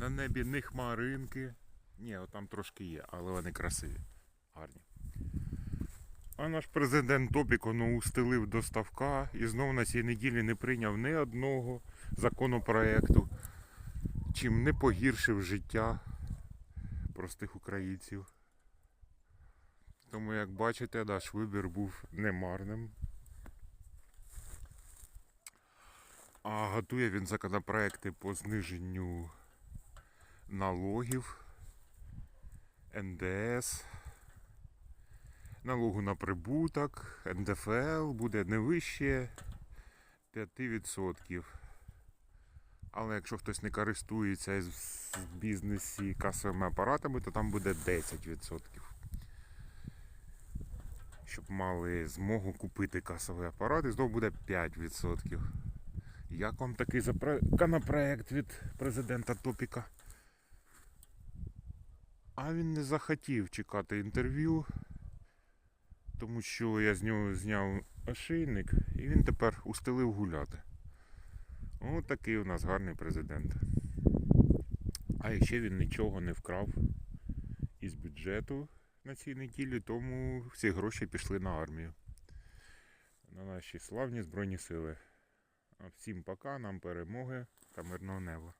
На небі не хмаринки. Ні, от там трошки є, але вони красиві. Гарні. А наш президент Топіко ну, устелив до ставка і знову на цій неділі не прийняв ні одного законопроекту, чим не погіршив життя простих українців. Тому, як бачите, наш вибір був немарним. А готує він законопроекти по зниженню налогів, НДС, налогу на прибуток, НДФЛ буде не вище 5%. Але якщо хтось не користується в бізнесі касовими апаратами, то там буде 10%. Щоб мали змогу купити касовий апарат, і знову буде 5%. Як вам такий законопроект від президента Топіка? А він не захотів чекати інтерв'ю, тому що я з нього зняв ошейник і він тепер устелив гуляти. Ось такий у нас гарний президент. А ще він нічого не вкрав із бюджету на цій неділі, тому всі гроші пішли на армію. На наші славні Збройні Сили. А всім пока, нам перемоги та мирного неба.